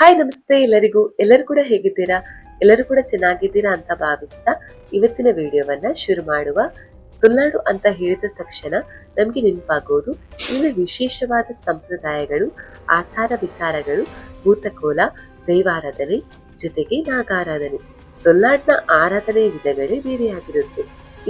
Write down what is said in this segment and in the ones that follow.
Hi ನಮಸ್ತೆ ಎಲ್ಲರಿಗೂ. ಎಲ್ಲರೂ ಕೂಡ ಹೇಗಿದ್ದೀರಾ? ಎಲ್ಲರೂ ಕೂಡ ಚೆನ್ನಾಗಿದ್ದೀರಾ ಅಂತ ಭಾವಿಸ್ತಾ ಇವತ್ತಿನ ವಿಡಿಯೋವನ್ನ ಶುರು ಮಾಡುವ ತುಲ್ನಾಡು ಅಂತ ಹೇಳಿದ ತಕ್ಷಣ ನಮಗೆ ನೆನಪಾಗೋದು, ಇಲ್ಲಿನ ವಿಶೇಷವಾದ ಸಂಪ್ರದಾಯಗಳು, ಆಚಾರ ವಿಚಾರಗಳು, ಭೂತಕೋಲ, ದೈವಾರಾಧನೆ ಜೊತೆಗೆ ನಾಗಾರಾಧನೆ. ತುಲ್ನಾಡ್ನ ಆರಾಧನೆ ವಿಧಗಳೇ ಬೇರೆಯಾಗಿರುತ್ತೆ.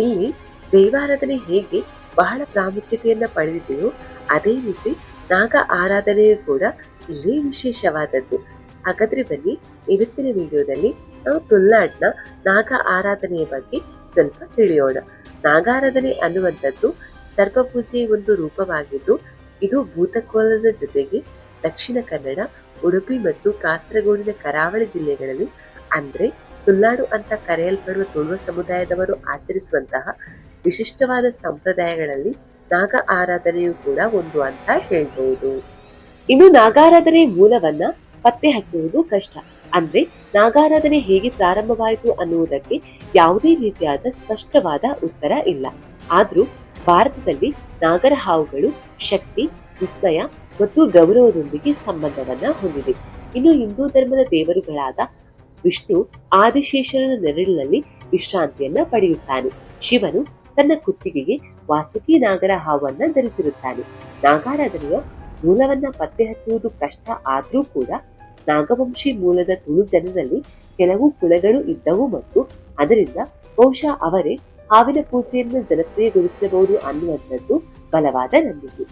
ಇಲ್ಲಿ ದೈವಾರಾಧನೆ ಹೇಗೆ ಬಹಳ ಪ್ರಾಮುಖ್ಯತೆಯನ್ನ ಪಡೆದಿದೆಯೋ, ಅದೇ ರೀತಿ ನಾಗ ಆರಾಧನೆಯು ಕೂಡ ಇಲ್ಲಿ ವಿಶೇಷವಾದದ್ದು. ಹಾಗಾದ್ರೆ ಬನ್ನಿ, ಇವತ್ತಿನ ವಿಡಿಯೋದಲ್ಲಿ ನಾವು ತುಲ್ನಾಡ್ನ ನಾಗ ಆರಾಧನೆಯ ಬಗ್ಗೆ ಸ್ವಲ್ಪ ತಿಳಿಯೋಣ. ನಾಗಾರಾಧನೆ ಅನ್ನುವಂಥದ್ದು ಸರ್ಪಪೂಜೆಯ ಒಂದು ರೂಪವಾಗಿದ್ದು, ಇದು ಭೂತಕೋಲದ ಜೊತೆಗೆ ದಕ್ಷಿಣ ಕನ್ನಡ, ಉಡುಪಿ ಮತ್ತು ಕಾಸರಗೋಡಿನ ಕರಾವಳಿ ಜಿಲ್ಲೆಗಳಲ್ಲಿ, ಅಂದ್ರೆ ತುಳ್ನಾಡು ಅಂತ ಕರೆಯಲ್ಪಡುವ ತುಳುವ ಸಮುದಾಯದವರು ಆಚರಿಸುವಂತಹ ವಿಶಿಷ್ಟವಾದ ಸಂಪ್ರದಾಯಗಳಲ್ಲಿ ನಾಗ ಆರಾಧನೆಯು ಕೂಡ ಒಂದು ಅಂತ ಹೇಳ್ಬಹುದು ಇನ್ನು ನಾಗಾರಾಧನೆ ಮೂಲವನ್ನ ಪತ್ತೆ ಹಚ್ಚುವುದು ಕಷ್ಟ. ಅಂದ್ರೆ ನಾಗಾರಾಧನೆ ಹೇಗೆ ಪ್ರಾರಂಭವಾಯಿತು ಅನ್ನುವುದಕ್ಕೆ ಯಾವುದೇ ರೀತಿಯಾದ ಸ್ಪಷ್ಟವಾದ ಉತ್ತರ ಇಲ್ಲ. ಆದ್ರೂ ಭಾರತದಲ್ಲಿ ನಾಗರ ಹಾವುಗಳು, ಶಕ್ತಿ, ವಿಸ್ಮಯ ಮತ್ತು ಗೌರವದೊಂದಿಗೆ ಸಂಬಂಧವನ್ನ ಹೊಂದಿದೆ ಇನ್ನು ಹಿಂದೂ ಧರ್ಮದ ದೇವರುಗಳಾದ ವಿಷ್ಣು ಆದಿಶೇಷನ ನೆರಳಿನಲ್ಲಿ ವಿಶ್ರಾಂತಿಯನ್ನ ಪಡೆಯುತ್ತಾನೆ. ಶಿವನು ತನ್ನ ಕುತ್ತಿಗೆಗೆ ವಾಸುಕಿ ನಾಗರ ಹಾವನ್ನ ಧರಿಸಿರುತ್ತಾನೆ. ನಾಗಾರಾಧನೆಯ ಮೂಲವನ್ನ ಪತ್ತೆ ಹಚ್ಚುವುದು ಕಷ್ಟ ಆದ್ರೂ ಕೂಡ ನಾಗವಂಶಿ ಮೂಲದ ತುಳು ಜನರಲ್ಲಿ ಕೆಲವು ಕುಲಗಳು ಇದ್ದವು ಮತ್ತು ಅದರಿಂದ ಬಹುಶಃ ಅವರೇ ಹಾವಿನ ಪೂಜೆಯನ್ನು ಜನಪ್ರಿಯಗೊಳಿಸಬಹುದು ಅನ್ನುವಂಥದ್ದು ಬಲವಾದ ನಂಬಿಕೆ.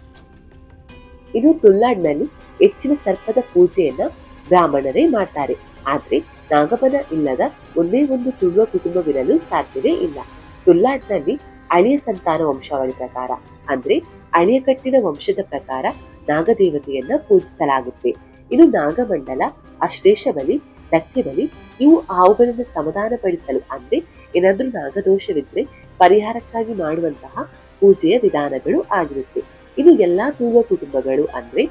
ಇನ್ನು ತುಳುನಾಡಿನಲ್ಲಿ ಹೆಚ್ಚಿನ ಸರ್ಪದ ಪೂಜೆಯನ್ನ ಬ್ರಾಹ್ಮಣರೇ ಮಾಡ್ತಾರೆ. ಆದ್ರೆ ನಾಗಬನ ಇಲ್ಲದ ಒಂದೇ ಒಂದು ತುಳುವ ಕುಟುಂಬವಿರಲು ಸಾಧ್ಯವೇ ಇಲ್ಲ. ತುಳುನಾಡಿನಲ್ಲಿ ಅಳಿಯ ಸಂತಾನ ವಂಶಾವಳಿ ಪ್ರಕಾರ ಅಂದ್ರೆ ಅಳಿಯ ಕಟ್ಟಿನ ವಂಶದ ಪ್ರಕಾರ ನಾಗದೇವತೆಯನ್ನ ಪೂಜಿಸಲಾಗುತ್ತೆ. ಇನ್ನು ನಾಗಮಂಡಲ, ಅಶ್ಲೇಷ ಬಲಿ ದಕ್ಕೆ ಬಲಿ, ಇವು ಅವುಗಳನ್ನು ಸಮಾಧಾನಪಡಿಸಲು ಅಂದ್ರೆ ಏನಾದ್ರೂ ನಾಗದೋಷವಿದ್ರೆ ಪರಿಹಾರಕ್ಕಾಗಿ ಮಾಡುವಂತಹ ಪೂಜೆಯ ವಿಧಾನಗಳು ಆಗಿರುತ್ತೆ. ಇನ್ನು ಎಲ್ಲಾ ತುಳುವ ಕುಟುಂಬಗಳು ಅಂದ್ರೆ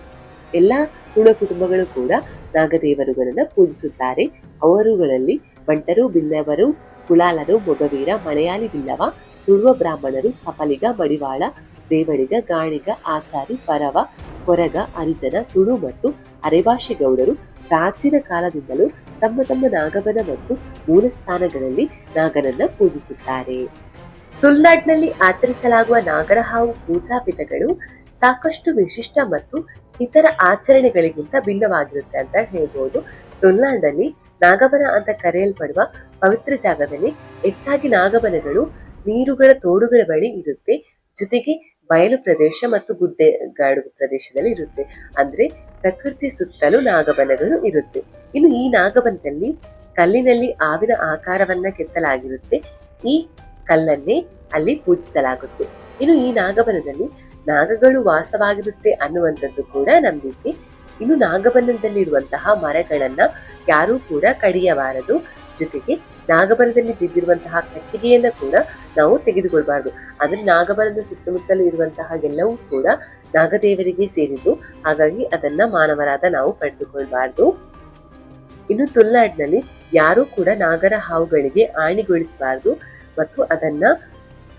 ಎಲ್ಲಾ ತುಳುವ ಕುಟುಂಬಗಳು ಕೂಡ ನಾಗದೇವರುಗಳನ್ನ ಪೂಜಿಸುತ್ತಾರೆ. ಅವರುಗಳಲ್ಲಿ ಬಂಟರು, ಬಿಲ್ಲವರು ಕುಳಾಲರು ಮೊಗವೀರ ಮಲಯಾಳಿ ಬಿಲ್ಲವ ತುಳುವ ಬ್ರಾಹ್ಮಣರು ಸಫಲಿಗ ಮಡಿವಾಳ ದೇವಡಿಗ ಗಾಣಿಗ, ಆಚಾರಿ, ಪರವ, ಕೊರಗ, ಅರಿಜನ, ತುಳು ಮತ್ತು ಅರೆಭಾಷೆ ಗೌಡರು ಪ್ರಾಚೀನ ಕಾಲದಿಂದಲೂ ತಮ್ಮ ತಮ್ಮ ನಾಗಬನ ಮತ್ತು ಮೂಲಸ್ಥಾನಗಳಲ್ಲಿ ನಾಗನನ್ನ ಪೂಜಿಸುತ್ತಾರೆ. ತುಳುನಾಡಿನಲ್ಲಿ ಆಚರಿಸಲಾಗುವ ನಾಗರ ಹಾಗೂ ಪೂಜಾ ವಿಧಗಳು ಸಾಕಷ್ಟು ವಿಶಿಷ್ಟ ಮತ್ತು ಇತರ ಆಚರಣೆಗಳಿಗಿಂತ ಭಿನ್ನವಾಗಿರುತ್ತೆ ಅಂತ ಹೇಳ್ಬೋದು. ತುಳುನಾಡಿನಲ್ಲಿ ನಾಗಬನ ಅಂತ ಕರೆಯಲ್ಪಡುವ ಪವಿತ್ರ ಜಾಗದಲ್ಲಿ ಹೆಚ್ಚಾಗಿ ನಾಗಬನಗಳು ನೀರುಗಳ ತೋಡುಗಳ ಬಳಿ ಇರುತ್ತೆ. ಜೊತೆಗೆ ಬಯಲು ಪ್ರದೇಶ ಮತ್ತು ಗುಡ್ಡೆಗಾಡು ಪ್ರದೇಶದಲ್ಲಿ ಇರುತ್ತೆ. ಅಂದ್ರೆ ಪ್ರಕೃತಿ ಸುತ್ತಲೂ ನಾಗಬನಗಳು ಇರುತ್ತೆ. ಇನ್ನು ಈ ನಾಗಬನದಲ್ಲಿ ಕಲ್ಲಿನಲ್ಲಿ ಆವಿನ ಆಕಾರವನ್ನ ಕೆತ್ತಲಾಗಿರುತ್ತೆ. ಈ ಕಲ್ಲನ್ನೇ ಅಲ್ಲಿ ಪೂಜಿಸಲಾಗುತ್ತೆ. ಇನ್ನು ಈ ನಾಗಬನದಲ್ಲಿ ನಾಗಗಳು ವಾಸವಾಗಿರುತ್ತೆ ಅನ್ನುವಂಥದ್ದು ಕೂಡ ನಂಬಿಕೆ. ಇನ್ನು ನಾಗಬನದಲ್ಲಿರುವಂತಹ ಮರಗಳನ್ನ ಯಾರೂ ಕೂಡ ಕಡಿಯಬಾರದು. ಜೊತೆಗೆ ನಾಗಬರದಲ್ಲಿ ಬಿದ್ದಿರುವಂತಹ ಕಟ್ಟಿಗೆಯನ್ನ ಕೂಡ ನಾವು ತೆಗೆದುಕೊಳ್ಬಾರ್ದು. ಅಂದ್ರೆ ನಾಗಬರದ ಸುತ್ತಮುತ್ತಲು ಇರುವಂತಹ ಎಲ್ಲವೂ ಕೂಡ ನಾಗದೇವರಿಗೆ ಸೇರಿದ್ದು, ಹಾಗಾಗಿ ಅದನ್ನ ಮಾನವರಾದ ನಾವು ಪಡೆದುಕೊಳ್ಬಾರ್ದು. ಇನ್ನು ತುಲ್ನಾಡ್ನಲ್ಲಿ ಯಾರೂ ಕೂಡ ನಾಗರ ಹಾವುಗಳಿಗೆ ಆಣಿಗೊಳಿಸಬಾರದು ಮತ್ತು ಅದನ್ನ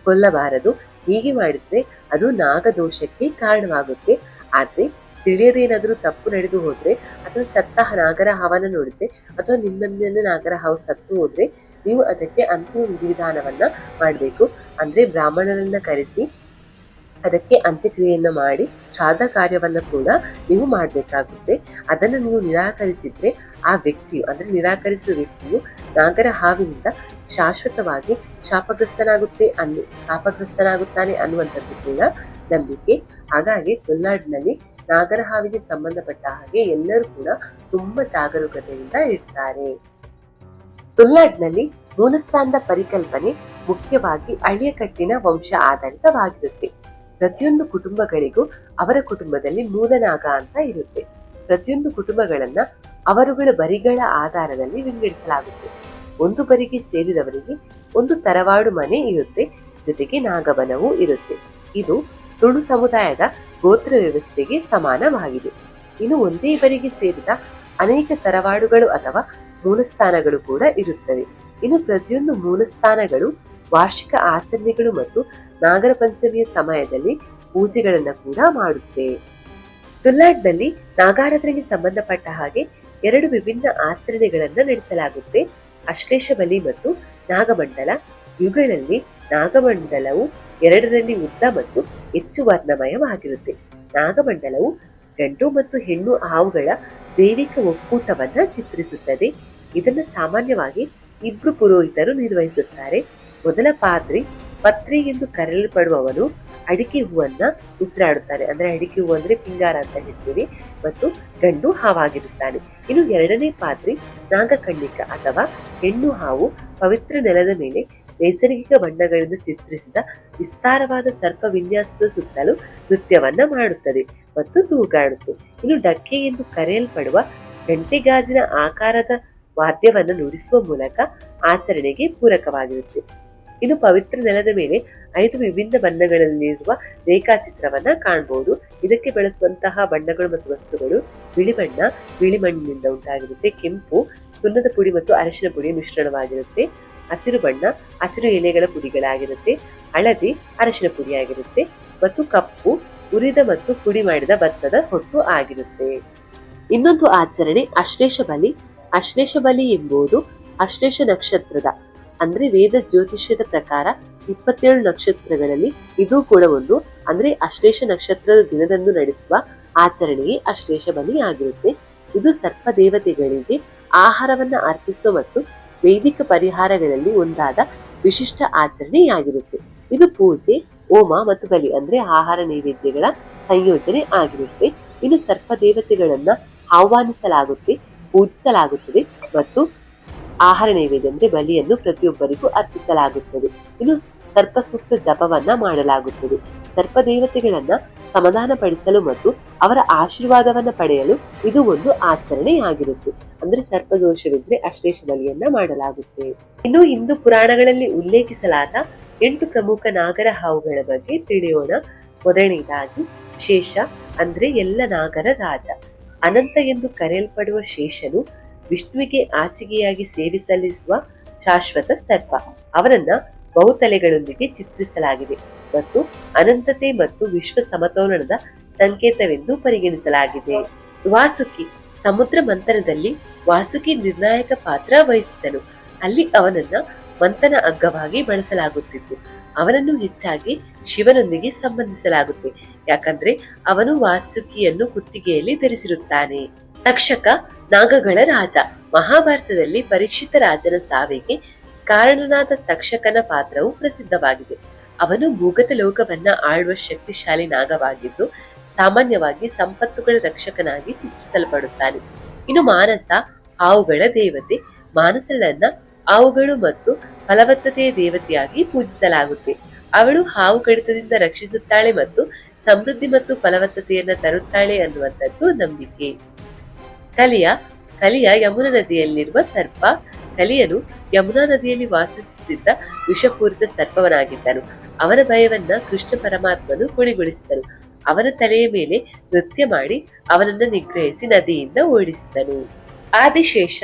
ಕೊಲ್ಲಬಾರದು. ಹೀಗೆ ಮಾಡಿದ್ರೆ ಅದು ನಾಗದೋಷಕ್ಕೆ ಕಾರಣವಾಗುತ್ತೆ. ಆದ್ರೆ ತಿಳಿಯದೇನಾದ್ರೂ ತಪ್ಪು ನಡೆದು ಹೋದ್ರೆ, ಅಥವಾ ಸತ್ತ ನಾಗರ ಹಾವನ್ನ ನೋಡಿದ್ರೆ, ಅಥವಾ ನಿಮ್ಮನ್ನ ನಾಗರ ಹಾವು ಸತ್ತು ಹೋದ್ರೆ, ನೀವು ಅದಕ್ಕೆ ಅಂತಿಮ ವಿಧಿವಿಧಾನವನ್ನ ಮಾಡಬೇಕು. ಅಂದ್ರೆ ಬ್ರಾಹ್ಮಣರನ್ನ ಕರೆಸಿ, ಅದಕ್ಕೆ ಅಂತ್ಯಕ್ರಿಯೆಯನ್ನ ಮಾಡಿ ಶ್ರಾದ್ದ ಕಾರ್ಯವನ್ನ ಕೂಡ ನೀವು ಮಾಡಬೇಕಾಗುತ್ತೆ. ಅದನ್ನು ನೀವು ನಿರಾಕರಿಸಿದ್ರೆ, ಆ ವ್ಯಕ್ತಿಯು, ಅಂದ್ರೆ ನಿರಾಕರಿಸುವ ವ್ಯಕ್ತಿಯು ನಾಗರ ಹಾವಿನಿಂದ ಶಾಶ್ವತವಾಗಿ ಶಾಪಗ್ರಸ್ತನಾಗುತ್ತೆ ಅನ್ನು, ಶಾಪಗ್ರಸ್ತನಾಗುತ್ತಾನೆ ಅನ್ನುವಂಥದ್ದು ಕೂಡ ನಂಬಿಕೆ. ಹಾಗಾಗಿ ತುಳುನಾಡಿನಲ್ಲಿ ನಾಗರ ಹಾವಿಗೆ ಸಂಬಂಧಪಟ್ಟ ಹಾಗೆ ಎಲ್ಲರೂ ಕೂಡ ತುಂಬಾ ಜಾಗರೂಕತೆಯಿಂದ ಇರ್ತಾರೆ. ತುಳುನಾಡಿನಲ್ಲಿ ಮೂಲಸ್ಥಾನದ ಪರಿಕಲ್ಪನೆ ಮುಖ್ಯವಾಗಿ ಅಳಿಯಕಟ್ಟಿನ ವಂಶ ಆಧಾರಿತವಾಗಿರುತ್ತೆ. ಪ್ರತಿಯೊಂದು ಕುಟುಂಬಗಳಿಗೂ ಅವರ ಕುಟುಂಬದಲ್ಲಿ ಮೂಲನಾಗ ಅಂತ ಇರುತ್ತೆ. ಪ್ರತಿಯೊಂದು ಕುಟುಂಬಗಳನ್ನ ಅವರುಗಳ ಬರಿಗಳ ಆಧಾರದಲ್ಲಿ ವಿಂಗಡಿಸಲಾಗುತ್ತೆ. ಒಂದು ಬರಿಗೆ ಸೇರಿದವರಿಗೆ ಒಂದು ತರವಾಡು ಮನೆ ಇರುತ್ತೆ, ಜೊತೆಗೆ ನಾಗಬನವೂ ಇರುತ್ತೆ. ಇದು ತುಳು ಸಮುದಾಯದ ಗೋತ್ರ ವ್ಯವಸ್ಥೆಗೆ ಸಮಾನವಾಗಿದೆ. ಇನ್ನು ಒಂದೇ ಬರಿಗೆ ಸೇರಿದ ಅನೇಕ ತರವಾಡುಗಳು ಅಥವಾ ಮೂಲಸ್ಥಾನಗಳು ಕೂಡ ಇರುತ್ತವೆ. ಇನ್ನು ಪ್ರತಿಯೊಂದು ಮೂಲಸ್ಥಾನಗಳು ವಾರ್ಷಿಕ ಆಚರಣೆಗಳು ಮತ್ತು ನಾಗರ ಪಂಚಮಿಯ ಸಮಯದಲ್ಲಿ ಪೂಜೆಗಳನ್ನು ಕೂಡ ಮಾಡುತ್ತೆ. ತುಲ್ಲಾಡ್ನಲ್ಲಿ ನಾಗಾರಾಧನೆಗೆ ಸಂಬಂಧಪಟ್ಟ ಹಾಗೆ ಎರಡು ವಿಭಿನ್ನ ಆಚರಣೆಗಳನ್ನು ನಡೆಸಲಾಗುತ್ತೆ. ಅಶ್ಲೇಷ ಬಲಿ ಮತ್ತು ನಾಗಮಂಡಲ ಇವುಗಳಲ್ಲಿ ನಾಗಮಂಡಲವು ಎರಡರಲ್ಲಿ ಉದ್ದ ಮತ್ತು ಹೆಚ್ಚು ವರ್ಣಮಯವಾಗಿರುತ್ತೆ. ನಾಗಮಂಡಲವು ಗಂಡು ಮತ್ತು ಹೆಣ್ಣು ಹಾವುಗಳ ದೈವಿಕ ಒಕ್ಕೂಟವನ್ನ ಚಿತ್ರಿಸುತ್ತದೆ. ಇದನ್ನು ಸಾಮಾನ್ಯವಾಗಿ ಇಬ್ರು ಪುರೋಹಿತರು ನಿರ್ವಹಿಸುತ್ತಾರೆ. ಮೊದಲ ಪಾದ್ರಿ ಪತ್ರಿ ಎಂದು ಕರೆಯಲ್ಪಡುವವನು ಅಡಿಕೆ ಹೂವನ್ನ ಉಸಿರಾಡುತ್ತಾನೆ ಅಂದ್ರೆ ಅಡಿಕೆ ಹೂವು ಅಂದ್ರೆ ಪಿಂಗಾರ ಅಂತ ಹೇಳ್ತೀವಿ. ಮತ್ತು ಗಂಡು ಹಾವಾಗಿರುತ್ತಾನೆ. ಇನ್ನು ಎರಡನೇ ಪಾತ್ರಿ ನಾಗಕಣ್ಣಿಕ ಅಥವಾ ಹೆಣ್ಣು ಹಾವು ಪವಿತ್ರ ನೆಲದ ಮೇಲೆ ನೈಸರ್ಗಿಕ ಬಣ್ಣಗಳಿಂದ ಚಿತ್ರಿಸಿದ ವಿಸ್ತಾರವಾದ ಸರ್ಪ ವಿನ್ಯಾಸದ ಸುತ್ತಲೂ ನೃತ್ಯವನ್ನ ಮಾಡುತ್ತದೆ ಮತ್ತು ತೂಗಾಡುತ್ತೆ. ಇನ್ನು ಡಕ್ಕೆ ಎಂದು ಕರೆಯಲ್ಪಡುವ ಗಂಟೆಗಾಜಿನ ಆಕಾರದ ವಾದ್ಯವನ್ನು ನುಡಿಸುವ ಮೂಲಕ ಆಚರಣೆಗೆ ಪೂರಕವಾಗಿರುತ್ತೆ. ಇನ್ನು ಪವಿತ್ರ ನೆಲದ ಮೇಲೆ ಐದು ವಿಭಿನ್ನ ಬಣ್ಣಗಳಲ್ಲಿರುವ ರೇಖಾಚಿತ್ರವನ್ನ ಕಾಣಬಹುದು ಇದಕ್ಕೆ ಬಳಸುವಂತಹ ಬಣ್ಣಗಳು ಮತ್ತು ವಸ್ತುಗಳು ಬಿಳಿ ಬಣ್ಣ, ಬಿಳಿ ಮಣ್ಣಿನಿಂದ ಉಂಟಾಗಿರುತ್ತೆ. ಕೆಂಪು, ಸುಣ್ಣದ ಪುಡಿ ಮತ್ತು ಅರಿಶಿನ ಪುಡಿ ಮಿಶ್ರಣವಾಗಿರುತ್ತೆ. ಹಸಿರು ಬಣ್ಣ, ಹಸಿರು ಎಲೆಗಳ ಪುಡಿಗಳಾಗಿರುತ್ತೆ, ಹಳದಿ, ಅರಿಶಿನ ಪುಡಿಯಾಗಿರುತ್ತೆ ಮತ್ತು ಕಪ್ಪು, ಉರಿದ ಮತ್ತು ಪುಡಿ ಮಾಡಿದ ಭತ್ತದ ಹೊಟ್ಟು ಆಗಿರುತ್ತೆ. ಇನ್ನೊಂದು ಆಚರಣೆ ಅಶ್ಲೇಷ ಬಲಿ. ಅಶ್ಲೇಷ ಬಲಿ ಎಂಬುದು ಅಶ್ಲೇಷ ನಕ್ಷತ್ರದ, ಅಂದ್ರೆ ವೇದ ಜ್ಯೋತಿಷ್ಯದ ಪ್ರಕಾರ ಇಪ್ಪತ್ತೇಳು ನಕ್ಷತ್ರಗಳಲ್ಲಿ ಇದು ಕೂಡ ಒಂದು, ಅಂದ್ರೆ ಅಶ್ಲೇಷ ನಕ್ಷತ್ರದ ದಿನದಂದು ನಡೆಸುವ ಆಚರಣೆಯೇ ಅಶ್ಲೇಷ ಬಲಿ ಆಗಿರುತ್ತೆ. ಇದು ಸರ್ಪ ದೇವತೆಗಳಿಗೆ ಆಹಾರವನ್ನ ಅರ್ಪಿಸುವ ಮತ್ತು ವೈದಿಕ ಪರಿಹಾರಗಳಲ್ಲಿ ಒಂದಾದ ವಿಶಿಷ್ಟ ಆಚರಣೆಯಾಗಿರುತ್ತೆ. ಇದು ಪೂಜೆ, ಹೋಮ ಮತ್ತು ಬಲಿ, ಅಂದ್ರೆ ಆಹಾರ ನೈವೇದ್ಯಗಳ ಸಂಯೋಜನೆ ಆಗಿರುತ್ತೆ. ಇನ್ನು ಸರ್ಪ ದೇವತೆಗಳನ್ನ ಆಹ್ವಾನಿಸಲಾಗುತ್ತೆ, ಪೂಜಿಸಲಾಗುತ್ತದೆ ಮತ್ತು ಆಹಾರ ನೈವೇದ್ಯ ಅಂದ್ರೆ ಬಲಿಯನ್ನು ಪ್ರತಿಯೊಬ್ಬರಿಗೂ ಅರ್ಪಿಸಲಾಗುತ್ತದೆ. ಇನ್ನು ಸರ್ಪ ಸೂಕ್ತ ಜಪವನ್ನ ಮಾಡಲಾಗುತ್ತದೆ. ಸರ್ಪ ದೇವತೆಗಳನ್ನ ಸಮಾಧಾನ ಪಡಿಸಲು ಮತ್ತು ಅವರ ಆಶೀರ್ವಾದವನ್ನ ಪಡೆಯಲು ಇದು ಒಂದು ಆಚರಣೆಯಾಗಿರುತ್ತೆ. ಅಂದ್ರೆ ಸರ್ಪದೋಷವಿದ್ರೆ ಅಶ್ಲೇಷ ಬಲಿಯನ್ನ ಮಾಡಲಾಗುತ್ತೆ. ಇನ್ನು ಹಿಂದೂ ಪುರಾಣಗಳಲ್ಲಿ ಉಲ್ಲೇಖಿಸಲಾದ ಎಂಟು ಪ್ರಮುಖ ನಾಗರ ಹಾವುಗಳ ಬಗ್ಗೆ ತಿಳಿಯೋಣ. ಮೊದಲನೇದಾಗಿ ಶೇಷ, ಅಂದ್ರೆ ಎಲ್ಲ ನಾಗರ ರಾಜ. ಅನಂತ ಎಂದು ಕರೆಯಲ್ಪಡುವ ಶೇಷನು ವಿಷ್ಣುವಿಗೆ ಹಾಸಿಗೆಯಾಗಿ ಸೇವೆ ಸಲ್ಲಿಸುವ ಶಾಶ್ವತ ಸರ್ಪ. ಅವರನ್ನ ಬಹುತಲೆಗಳೊಂದಿಗೆ ಚಿತ್ರಿಸಲಾಗಿದೆ ಮತ್ತು ಅನಂತತೆ ಮತ್ತು ವಿಶ್ವ ಸಮತೋಲನದ ಸಂಕೇತವೆಂದು ಪರಿಗಣಿಸಲಾಗಿದೆ. ವಾಸುಕಿ ಸಮುದ್ರ ಮಂಥನದಲ್ಲಿ ವಾಸುಕಿ ನಿರ್ಣಾಯಕ ಪಾತ್ರ ವಹಿಸಿದನು. ಅಲ್ಲಿ ಅವನನ್ನ ಮಂಥನ ಅಗ್ಗವಾಗಿ ಬಳಸಲಾಗುತ್ತಿತ್ತು. ಅವನನ್ನು ಹೆಚ್ಚಾಗಿ ಶಿವನೊಂದಿಗೆ ಸಂಬಂಧಿಸಲಾಗುತ್ತೆ. ಯಾಕಂದ್ರೆ ಅವನು ವಾಸುಕಿಯನ್ನು ಕುತ್ತಿಗೆಯಲ್ಲಿ ಧರಿಸಿರುತ್ತಾನೆ. ತಕ್ಷಕ ನಾಗಗಳ ರಾಜ, ಮಹಾಭಾರತದಲ್ಲಿ ಪರೀಕ್ಷಿತ ರಾಜನ ಸಾವಿಗೆ ಕಾರಣನಾದ ತಕ್ಷಕನ ಪಾತ್ರವು ಪ್ರಸಿದ್ಧವಾಗಿದೆ. ಅವನು ಭೂಗತ ಲೋಕವನ್ನ ಆಳುವ ಶಕ್ತಿಶಾಲಿ ನಾಗವಾಗಿದ್ದು ಸಾಮಾನ್ಯವಾಗಿ ಸಂಪತ್ತುಗಳ ರಕ್ಷಕನಾಗಿ ಚಿತ್ರಿಸಲ್ಪಡುತ್ತಾನೆ. ಇನ್ನು ಮಾನಸ, ಹಾವುಗಳ ದೇವತೆ, ಮಾನಸಳನ್ನ ಹಾವುಗಳು ಮತ್ತು ಫಲವತ್ತತೆಯ ದೇವತೆಯಾಗಿ ಪೂಜಿಸಲಾಗುತ್ತೆ. ಅವಳು ಹಾವು ಕಡಿತದಿಂದ ರಕ್ಷಿಸುತ್ತಾಳೆ ಮತ್ತು ಸಮೃದ್ಧಿ ಮತ್ತು ಫಲವತ್ತತೆಯನ್ನ ತರುತ್ತಾಳೆ ಅನ್ನುವಂಥದ್ದು ನಂಬಿಕೆ. ಕಲಿಯ ಕಲಿಯ ಯಮುನಾ ನದಿಯಲ್ಲಿರುವ ಸರ್ಪ, ಕಲಿಯನು ಯಮುನಾ ನದಿಯಲ್ಲಿ ವಾಸಿಸುತ್ತಿದ್ದ ವಿಷಪೂರಿತ ಸರ್ಪವನಾಗಿದ್ದನು. ಅವನ ಭಯವನ್ನ ಕೃಷ್ಣ ಪರಮಾತ್ಮನು ಕೊನೆಗೊಳಿಸಿದನು. ಅವನ ತಲೆಯ ಮೇಲೆ ನೃತ್ಯ ಮಾಡಿ ಅವನನ್ನು ನಿಗ್ರಹಿಸಿ ನದಿಯಿಂದ ಓಡಿಸಿದನು. ಆದಿಶೇಷ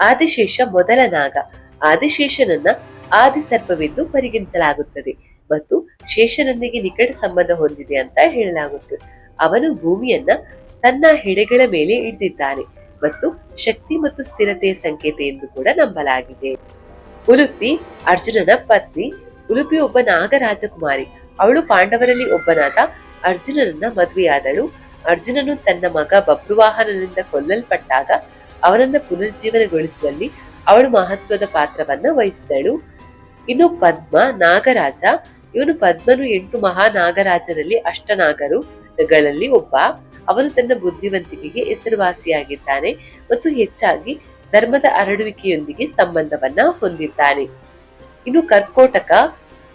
ಆದಿಶೇಷ ಮೊದಲ ನಾಗ. ಆದಿಶೇಷನನ್ನ ಆದಿಸರ್ಪವೆಂದು ಪರಿಗಣಿಸಲಾಗುತ್ತದೆ ಮತ್ತು ಶೇಷನೊಂದಿಗೆ ನಿಕಟ ಸಂಬಂಧ ಹೊಂದಿದೆ ಅಂತ ಹೇಳಲಾಗುತ್ತದೆ. ಅವನು ಭೂಮಿಯನ್ನ ತನ್ನ ಹೆಡೆಗಳ ಮೇಲೆ ಹಿಡಿದಿದ್ದಾನೆ ಮತ್ತು ಶಕ್ತಿ ಮತ್ತು ಸ್ಥಿರತೆಯ ಸಂಕೇತ ಎಂದು ಕೂಡ ನಂಬಲಾಗಿದೆ. ಉಲುಪಿ ಅರ್ಜುನನ ಪತ್ನಿ. ಉಲುಪಿ ಒಬ್ಬ ನಾಗರಾಜಕುಮಾರಿ. ಅವಳು ಪಾಂಡವರಲ್ಲಿ ಒಬ್ಬನಾದ ಅರ್ಜುನನನ್ನ ಮದುವೆಯಾದಳು. ಅರ್ಜುನನು ತನ್ನ ಮಗ ಬಬ್ರುವಾಹನನಿಂದ ಕೊಲ್ಲಲ್ಪಟ್ಟಾಗ ಅವನನ್ನ ಪುನರ್ಜೀವನಗೊಳಿಸುವಲ್ಲಿ ಅವಳು ಮಹತ್ವದ ಪಾತ್ರವನ್ನ ವಹಿಸಿದಳು. ಇನ್ನು ಪದ್ಮ, ನಾಗರಾಜ, ಇವನು ಪದ್ಮನು ಎಂಟು ಮಹಾ ನಾಗರಾಜರಲ್ಲಿ ಅಷ್ಟನಾಗರುಗಳಲ್ಲಿ ಒಬ್ಬ. ಅವನು ತನ್ನ ಬುದ್ಧಿವಂತಿಕೆಗೆ ಹೆಸರುವಾಸಿಯಾಗಿದ್ದಾನೆ ಮತ್ತು ಹೆಚ್ಚಾಗಿ ಧರ್ಮದ ಹರಡುವಿಕೆಯೊಂದಿಗೆ ಸಂಬಂಧವನ್ನ ಹೊಂದಿದ್ದಾನೆ. ಇನ್ನು ಕರ್ಕೋಟಕ,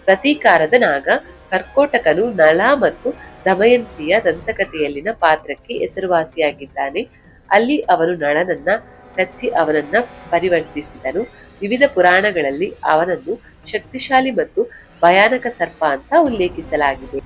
ಪ್ರತೀಕಾರದ ನಾಗ. ಕರ್ಕೋಟಕನು ನಳ ಮತ್ತು ದಮಯಂತಿಯ ದಂತಕಥೆಯಲ್ಲಿನ ಪಾತ್ರಕ್ಕೆ ಹೆಸರುವಾಸಿಯಾಗಿದ್ದಾನೆ. ಅಲ್ಲಿ ಅವನು ನಳನನ್ನ ಕಚ್ಚಿ ಅವನನ್ನ ಪರಿವರ್ತಿಸಿದನು. ವಿವಿಧ ಪುರಾಣಗಳಲ್ಲಿ ಅವನನ್ನು ಶಕ್ತಿಶಾಲಿ ಮತ್ತು ಭಯಾನಕ ಸರ್ಪ ಅಂತ ಉಲ್ಲೇಖಿಸಲಾಗಿದೆ.